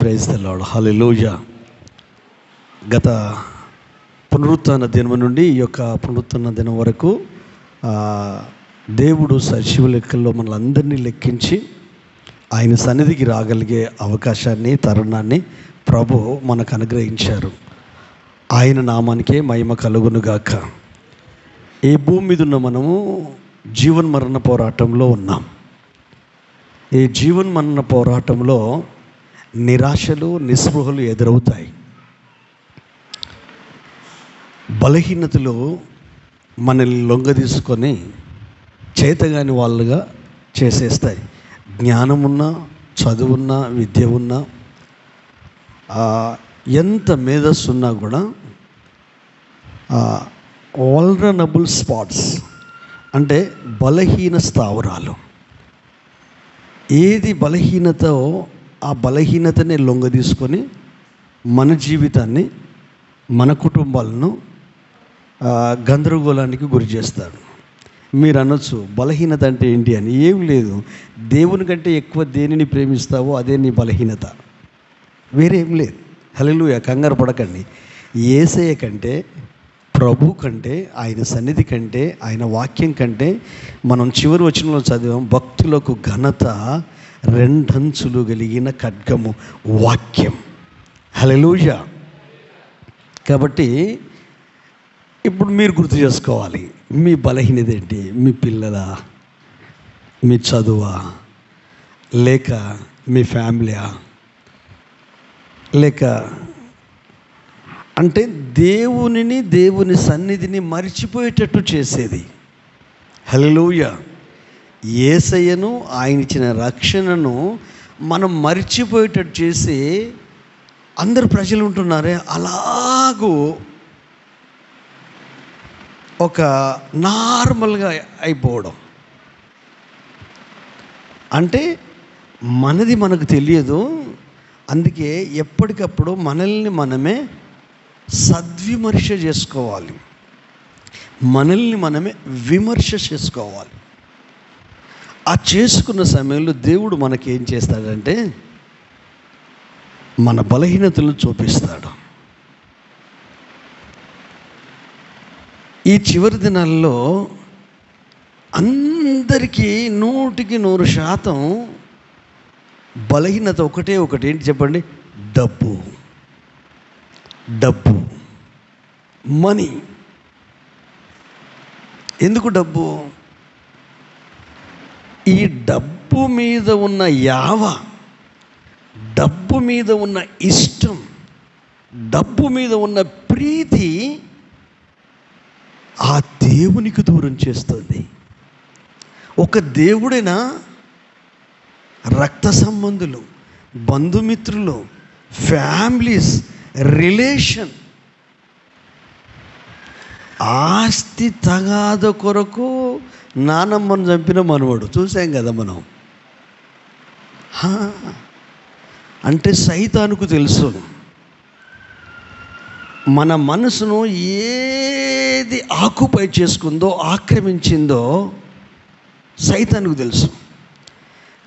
Praise తెల్లాడు హల్లెలూయ గత పునరుత్న దినం నుండి ఈ యొక్క పునరుత్న దినం వరకు దేవుడు సజీవ లెక్కల్లో మనల్ అందరినీ లెక్కించి ఆయన సన్నిధికి రాగలిగే అవకాశాన్ని తరుణాన్ని ప్రభు మనకు అనుగ్రహించారు. ఆయన నామానికే మహిమ కలుగునుగాక ఈ భూమి మీద ఉన్న మనము జీవన్మరణ పోరాటంలో ఉన్నాం. ఈ జీవన్మరణ పోరాటంలో నిరాశలు నిస్పృహలు ఎదురవుతాయి. బలహీనతలు మనల్ని లొంగ తీసుకొని చేతగాని వాళ్ళుగా చేసేస్తాయి. జ్ఞానమున్నా చదువున్నా విద్య ఉన్నా ఎంత మేధస్సు ఉన్నా కూడా వల్నరబుల్ స్పాట్స్ అంటే బలహీన స్థావరాలు. ఏది బలహీనతో ఆ బలహీనతనే లొంగ తీసుకొని మన జీవితాన్ని మన కుటుంబాలను గందరగోళానికి గురి చేస్తాడు మీరు అనొచ్చు బలహీనత అంటే ఏంటి అని. ఏం లేదు. దేవుని కంటే ఎక్కువ దేనిని ప్రేమిస్తావో అదే నీ బలహీనత. వేరేం లేదు. హల్లెలూయా. కంగారు పడకండి. ఏసయ కంటే ప్రభు కంటే ఆయన సన్నిధి కంటే ఆయన వాక్యం కంటే మనం చివరి వచనంలో చదివాం భక్తులకు ఘనత రెండంచులు కలిగిన ఖడ్గము వాక్యం. హల్లెలూయా. కాబట్టి ఇప్పుడు మీరు గుర్తు చేసుకోవాలి. మీ బలహీనత ఏంటి? మీ పిల్లల? మీ చదువా? లేక మీ ఫ్యామిలీయా? లేక అంటే దేవునిని దేవుని సన్నిధిని మర్చిపోయేటట్టు చేసేది. హల్లెలూయ. ఏసయ్యను ఆయన ఇచ్చిన రక్షణను మనం మర్చిపోయేటట్టు చేసి అందరు ప్రజలు ఉంటున్నారే? అలాగూ ఒక నార్మల్గా అయిపోవడం. అంటే మనది మనకు తెలియదు. అందుకే ఎప్పటికప్పుడు మనల్ని మనమే సద్విమర్శ చేసుకోవాలి. మనల్ని మనమే విమర్శ చేసుకోవాలి. ఆ చేసుకున్న సమయంలో దేవుడు మనకి ఏం చేస్తాడంటే మన బలహీనతలను చూపిస్తాడు. ఈ చివరి దినాల్లో అందరికీ నూటికి నూరు శాతం బలహీనత ఒకటే ఒకటి. ఏంటి చెప్పండి? డబ్బు. డబ్బు. మనీ. ఎందుకు డబ్బు? ఈ డబ్బు మీద ఉన్న యావ డబ్బు మీద ఉన్న ఇష్టం డబ్బు మీద ఉన్న ప్రీతి ఆ దేవునికి దూరం చేస్తుంది. ఒక దేవుడైనా రక్త సంబంధులు బంధుమిత్రులు ఫ్యామిలీస్ రిలేషన్ ఆస్తి తగాద కొరకు నానమ్మను చంపిన మనవాడు. చూసాం కదా మనం. అంటే సైతానికి తెలుసు. మన మనసును ఏది ఆకుపై చేసుకుందో ఆక్రమించిందో సైతానికి తెలుసు.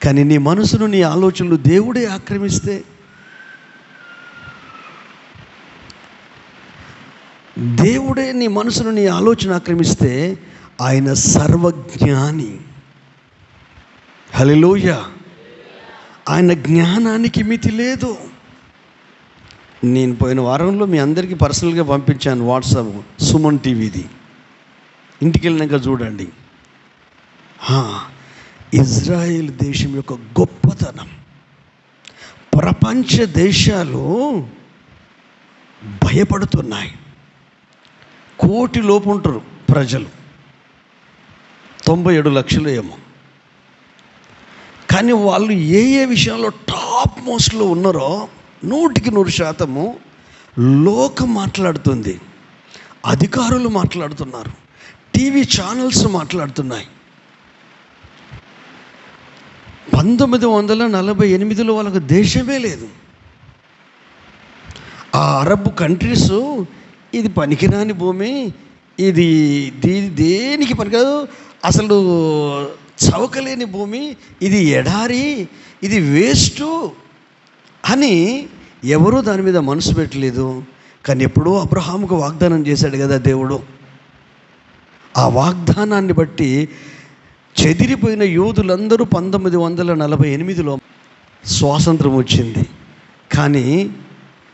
కానీ నీ మనసును నీ ఆలోచనలు దేవుడే ఆక్రమిస్తే దేవుడే నీ మనసును నీ ఆలోచన ఆక్రమిస్తే ఆయన సర్వజ్ఞాని. హలిలోయ ఆయన జ్ఞానానికి మితి లేదు. నేను పోయిన వారంలో మీ అందరికీ పర్సనల్గా పంపించాను వాట్సాప్ సుమన్ టీవీది. ఇంటికి వెళ్ళినాక చూడండి. హా, ఇజ్రాయెల్ దేశం యొక్క గొప్పతనం. ప్రపంచ దేశాలు భయపడుతున్నాయి. కోటి లోపు ఉంటారు ప్రజలు. తొంభై ఏడు లక్షలు ఏమో. కానీ వాళ్ళు ఏ ఏ విషయంలో టాప్ మోస్ట్లో ఉన్నారో నూటికి నూరు శాతము లోకం మాట్లాడుతుంది అధికారులు మాట్లాడుతున్నారు టీవీ ఛానల్స్ మాట్లాడుతున్నాయి. పంతొమ్మిది వందల నలభై ఎనిమిదిలో వాళ్ళకు దేశమే లేదు. ఆ అరబ్ కంట్రీస్ ఇది పనికిరాని భూమి ఇది దీని దేనికి పనికిరాదు అసలు చవకలేని భూమి ఇది ఎడారి ఇది వేస్టు అని ఎవరూ దాని మీద మనసు పెట్టలేదు. కానీ ఎప్పుడూ అబ్రహాముకు వాగ్దానం చేశాడు కదా దేవుడు. ఆ వాగ్దానాన్ని బట్టి చెదిరిపోయిన యోధులందరూ పంతొమ్మిది వందల నలభై ఎనిమిదిలో స్వాతంత్రం వచ్చింది. కానీ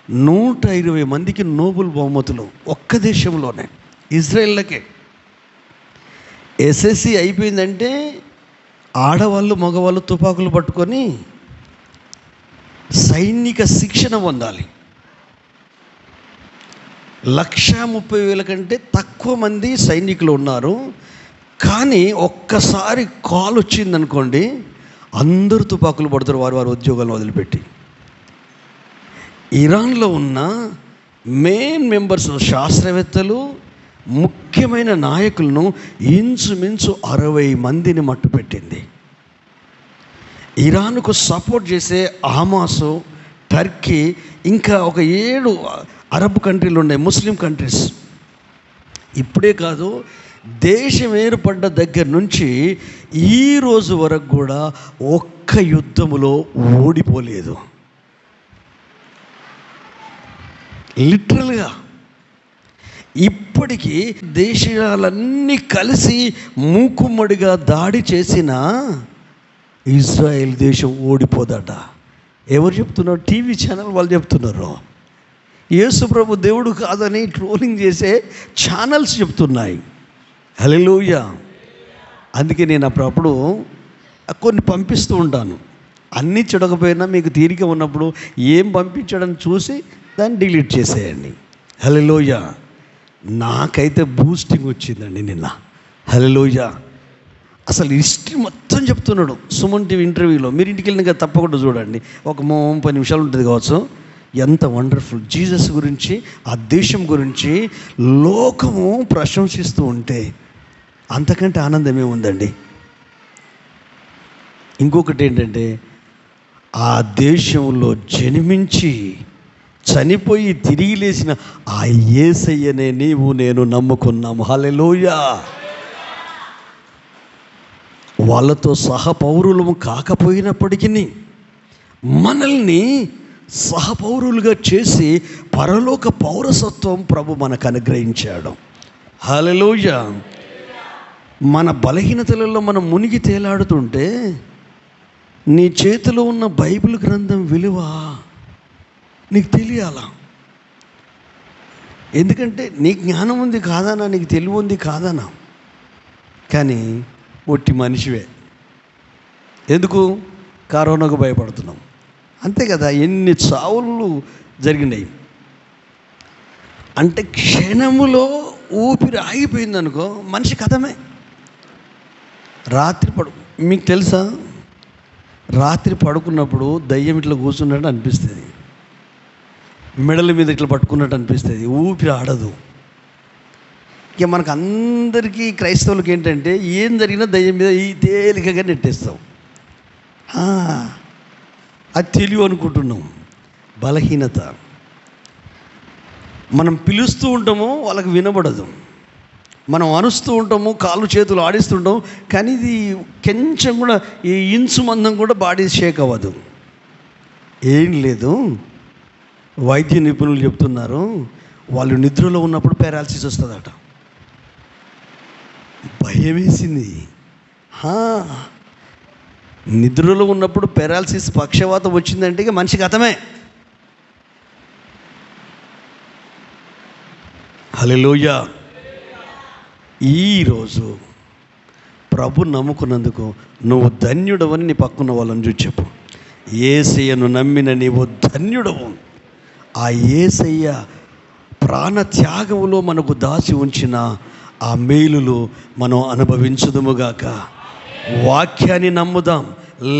నూట ఇరవై మందికి నోబుల్ బహుమతులు ఒక్క దేశంలోనే ఇజ్రాయిల్లకే ఎస్ఎస్సి అయిపోయిందంటే ఆడవాళ్ళు మగవాళ్ళు తుపాకులు పట్టుకొని సైనిక శిక్షణ పొందాలి. లక్ష ముప్పై వేల కంటే తక్కువ మంది సైనికులు ఉన్నారు. కానీ ఒక్కసారి కాల్ వచ్చిందనుకోండి అందరూ తుపాకులు పడతారు వారు వారి ఉద్యోగాలను వదిలిపెట్టి. ఇరాన్లో ఉన్న మెయిన్ మెంబర్స్ శాస్త్రవేత్తలు ముఖ్యమైన నాయకులను ఇంచుమించు అరవై మందిని మట్టుపెట్టింది. ఇరాన్కు సపోర్ట్ చేసే హమాసు టర్కీ ఇంకా ఒక ఏడు అరబ్ కంట్రీలు ఉన్నాయి ముస్లిం కంట్రీస్. ఇప్పుడే కాదు దేశం ఏర్పడ్డ దగ్గర నుంచి ఈ రోజు వరకు కూడా ఒక్క యుద్ధములో ఓడిపోలేదు. లిటరల్గా ఇప్పటికీ దేశాలన్నీ కలిసి మూకుమ్మడిగా దాడి చేసిన ఇజ్రాయెల్ దేశం ఓడిపోదట. ఎవరు చెప్తున్నారు? టీవీ ఛానల్ వాళ్ళు చెప్తున్నారు. యేసు ప్రభు దేవుడు కాదని ట్రోలింగ్ చేసే ఛానల్స్ చెప్తున్నాయి. హలోయ అందుకే నేను అప్పుడప్పుడు కొన్ని పంపిస్తూ ఉంటాను. అన్నీ చెడకపోయినా మీకు తీరిక ఉన్నప్పుడు ఏం పంపించడం చూసి దాన్ని డిలీట్ చేసేయండి. హలోయ నాకైతే బూస్టింగ్ వచ్చిందండి నిన్న. హలోయ అసలు హిస్టరీ మొత్తం చెప్తున్నాడు. సుమన్ టీవీ ఇంటర్వ్యూలో మీరు ఇంటికి వెళ్ళినాక తప్పకుండా చూడండి. ఒక ముప్పై నిమిషాలు ఉంటుంది కావచ్చు. ఎంత వండర్ఫుల్ జీసస్ గురించి ఆ దేశం గురించి లోకము ప్రశంసిస్తూ ఉంటే అంతకంటే ఆనందమే ఉందండి ఇంకొకటి ఏంటంటే ఆ దేశంలో జన్మించి చనిపోయి తిరిగి లేచిన ఆ ఏసయ్యనే నీవు నేను నమ్ముకున్నాము. హలెలోయా వాళ్ళతో సహపౌరులము కాకపోయినప్పటికీ మనల్ని సహపౌరులుగా చేసి పరలోక పౌరసత్వం ప్రభు మనకు అనుగ్రహించాడు. హలలోయ మన బలహీనతలలో మనం మునిగి తేలాడుతుంటే నీ చేతిలో ఉన్న బైబిల్ గ్రంథం విలువ నీకు తెలియాలా? ఎందుకంటే నీ జ్ఞానం ఉంది కాదనా నీకు తెలివి ఉంది కాదనా కానీ ఒట్టి మనిషివే. ఎందుకు? కరోనాకు భయపడుతున్నాం. అంతే కదా ఎన్ని చావులు జరిగినాయి. అంటే క్షణములో ఊపిరి ఆగిపోయింది అనుకో మనిషి కథమే. రాత్రి పడు మీకు తెలుసా? రాత్రి పడుకున్నప్పుడు దయ్యం ఇట్లా కూర్చున్నట్టు అనిపిస్తుంది. మెడల మీద ఇట్లా పట్టుకున్నట్టు అనిపిస్తుంది. ఊపిరి ఆడదు. ఇక మనకు అందరికీ క్రైస్తవులకి ఏంటంటే ఏం జరిగినా దయ్యం మీద ఈ తేలికగా నెట్టేస్తాం. అది తెలివి అనుకుంటున్నాం. బలహీనత. మనం పిలుస్తూ ఉంటామో వాళ్ళకి వినబడదు. మనం అరుస్తూ ఉంటాము కాళ్ళు చేతులు ఆడిస్తుంటాం కానీ ఇది కొంచెం కూడా ఈ ఇంచు మందం కూడా బాడీ షేక్ అవ్వదు. ఏం లేదు. వైద్య నిపుణులు చెప్తున్నారు వాళ్ళు నిద్రలో ఉన్నప్పుడు పారాలసిస్ వస్తుందట. భయం వేసింది. నిద్రలో ఉన్నప్పుడు పెరాలసిస్ పక్షవాతం వచ్చిందంటే ఇక మనిషికి అతమే హలోయ ఈరోజు ప్రభు నమ్ముకున్నందుకు నువ్వు ధన్యుడవని నీ పక్కన వాళ్ళని చూసి చెప్పు. ఏసయ్యను నమ్మిన నీవు ధన్యుడవు. ఆ ఏసయ్య ప్రాణ త్యాగములో మనకు దాచి ఉంచిన ఆ మేలులు మనం అనుభవించుదుముగాక. వాక్యాన్ని నమ్ముదాం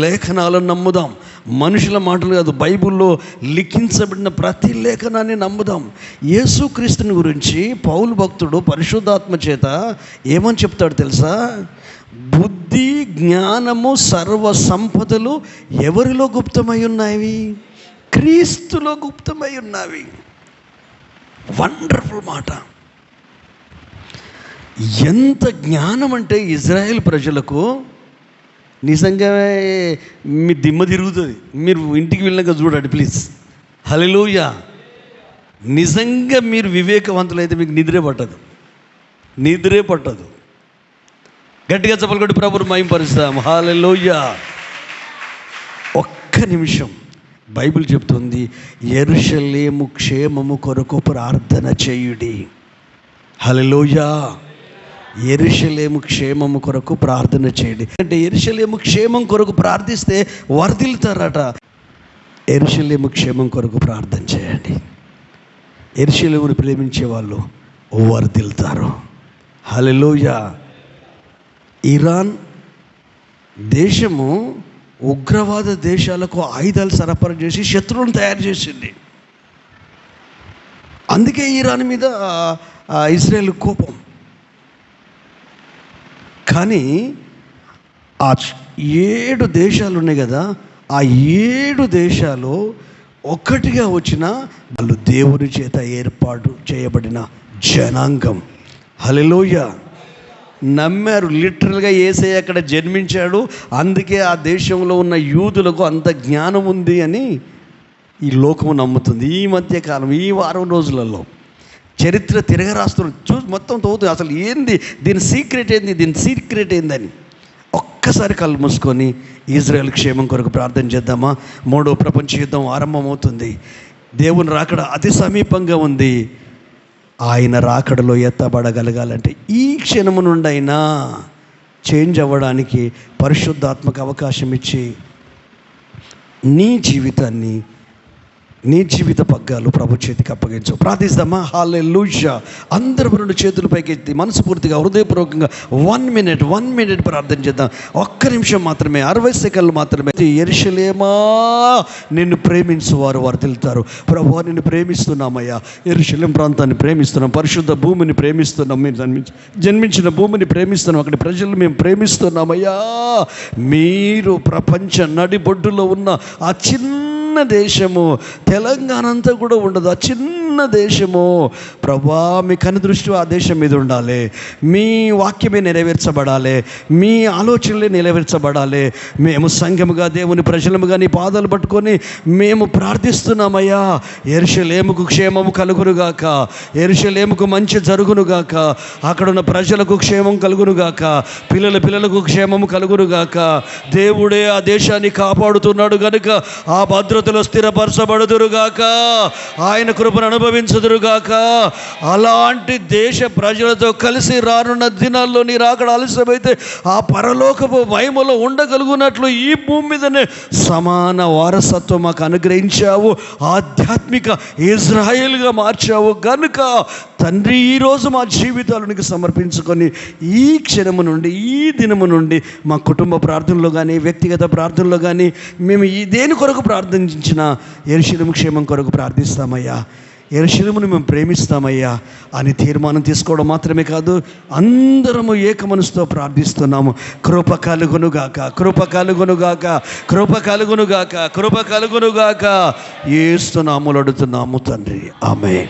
లేఖనాలను నమ్ముదాం మనుషుల మాటలు కాదు బైబిల్లో లిఖించబడిన ప్రతి లేఖనాన్ని నమ్ముదాం. యేసుక్రీస్తుని గురించి పౌలు భక్తుడు పరిశుద్ధాత్మ చేత ఏమని చెప్తాడు తెలుసా? బుద్ధి జ్ఞానము సర్వ సంపదలు ఎవరిలో గుప్తమై ఉన్నాయి క్రీస్తులో గుప్తమై ఉన్నవి. వండర్ఫుల్ మాట. ఎంత జ్ఞానం అంటే ఇజ్రాయెల్ ప్రజలకు నిజంగా మీ దిమ్మ తిరుగుతుంది. మీరు ఇంటికి వెళ్ళినాక చూడండి ప్లీజ్. హలోయ నిజంగా మీరు వివేకవంతులైతే మీకు నిద్రే పట్టదు. నిద్రే పట్టదు. గట్టిగా చెప్పలు కొట్టి ప్రభుని మయంపరుస్తాం హాలలోయ ఒక్క నిమిషం. బైబిల్ చెప్తుంది ఎరుషలేము క్షేమము కొరకు ప్రార్థన చేయుడి. హలోయా ఎరుషలేము క్షేమము కొరకు ప్రార్థన చేయండి. అంటే ఎరుషలేము క్షేమం కొరకు ప్రార్థిస్తే వరదిల్తారట ఎరుషలేము క్షేమం కొరకు ప్రార్థన చేయండి. ఎరుషలేమును ప్రేమించే వాళ్ళు వరదిల్తారు హలలోయ ఇరాన్ దేశము ఉగ్రవాద దేశాలకు ఆయుధాలు సరఫరా చేసి శత్రువులను తయారు చేసింది. అందుకే ఇరాన్ మీద ఆ, ఇజ్రాయెల్ కోపం. కానీ ఆ ఏడు దేశాలు ఉన్నాయి కదా ఆ ఏడు దేశాలు ఒక్కటిగా వచ్చిన వాళ్ళు దేవుని చేత ఏర్పాటు చేయబడిన జనాంగం. హలెలోయ నమ్మారు. లిటరల్గా ఏసై అక్కడ జన్మించాడు. అందుకే ఆ దేశంలో ఉన్న యూదులకు అంత జ్ఞానం ఉంది అని ఈ లోకము నమ్ముతుంది. ఈ మధ్యకాలం ఈ వారం రోజులలో చరిత్ర తిరగరాస్తున్నారు. చూసి మొత్తం తవ్వుతుంది అసలు ఏంది? దీని సీక్రెట్ ఏంది? దీని సీక్రెట్ ఏందని ఒక్కసారి కళ్ళు మూసుకొని ఇజ్రాయెల్ క్షేమం కొరకు ప్రార్థన చేద్దామా? మూడో ప్రపంచ యుద్ధం ఆరంభమవుతుంది. దేవుని రాకడ అతి సమీపంగా ఉంది. ఆయన రాకడలో ఎత్తబడగలగాలంటే ఈ క్షణము నుండైనా చేంజ్ అవ్వడానికి పరిశుద్ధాత్మక అవకాశం ఇచ్చి నీ జీవితాన్ని నీ జీవిత పగ్గాలు ప్రభు చేతికి అప్పగించు. ప్రార్థిస్తామా? హాలే లూషా అందరూ రెండు చేతుల పైకి ఎత్తి మనస్ఫూర్తిగా హృదయపూర్వకంగా వన్ మినిట్ వన్ మినిట్ ప్రార్థన చేద్దాం. ఒక్క నిమిషం మాత్రమే అరవై సెకండ్లు మాత్రమే. ఎరుషలేమా? నిన్ను ప్రేమించు వారు వారు తెలుతారు. ప్రభు నిన్ను ప్రేమిస్తున్నామయ్యా. ఎరుషలేం ప్రాంతాన్ని ప్రేమిస్తున్నాం. పరిశుద్ధ భూమిని ప్రేమిస్తున్నాం. మీరు జన్మించి జన్మించిన భూమిని ప్రేమిస్తున్నాం. అక్కడి ప్రజలు మేము ప్రేమిస్తున్నామయ్యా. మీరు ప్రపంచ నడిబొడ్డులో ఉన్న ఆ చిన్న చిన్న దేశము తెలంగాణ అంతా కూడా ఉండదు. ఆ చిన్న దేశము ప్రభా మీ కనుదృష్టి ఆ దేశం మీద ఉండాలి. మీ వాక్యమే నెరవేర్చబడాలి. మీ ఆలోచనలే నెరవేర్చబడాలి. మేము సంఘముగా దేవుని ప్రజలముగా నీ పాదాలు పట్టుకొని మేము ప్రార్థిస్తున్నామయ్యా. ఎరుషలేముకు క్షేమము కలుగునుగాక. ఎరుషలేముకు మంచి జరుగునుగాక. అక్కడ ఉన్న ప్రజలకు క్షేమం కలుగునుగాక. పిల్లల పిల్లలకు క్షేమము కలుగునుగాక. దేవుడే ఆ దేశాన్ని కాపాడుతున్నాడు కనుక ఆ భద్రతలో స్థిరపరచబడుదురుగాక. ఆయన కృపను అనుభవించుదురుగాక. అలాంటి దేశ ప్రజలతో కలిసి రానున్న దినాల్లో నీ రాకడ ఆలస్యమైతే ఆ పరలోకపు భయములో ఉండగలుగునట్లు ఈ భూమి మీదనే సమాన వారసత్వం మాకు అనుగ్రహించావు. ఆధ్యాత్మిక ఇజ్రాయిల్గా మార్చావు. కనుక తండ్రి ఈరోజు మా జీవితాలు నీకు సమర్పించుకొని ఈ క్షణము నుండి ఈ దినము నుండి మా కుటుంబ ప్రార్థనలో కానీ వ్యక్తిగత ప్రార్థనలో కానీ మేము ఈ దేని కొరకు ప్రార్థన ప్రార్థించిన ఎరుశిలము క్షేమం కొరకు ప్రార్థిస్తామయ్యా. ఎరుశిలమును మేము ప్రేమిస్తామయ్యా. అని తీర్మానం తీసుకోవడం మాత్రమే కాదు అందరము ఏక మనసుతో ప్రార్థిస్తున్నాము. కృప కలుగునుగాక కృప కలుగునుగాక కృప కలుగునుగాక కృప కలుగునుగాక. ఏస్తున్నాములు అడుగుతున్నాము తండ్రి. ఆమె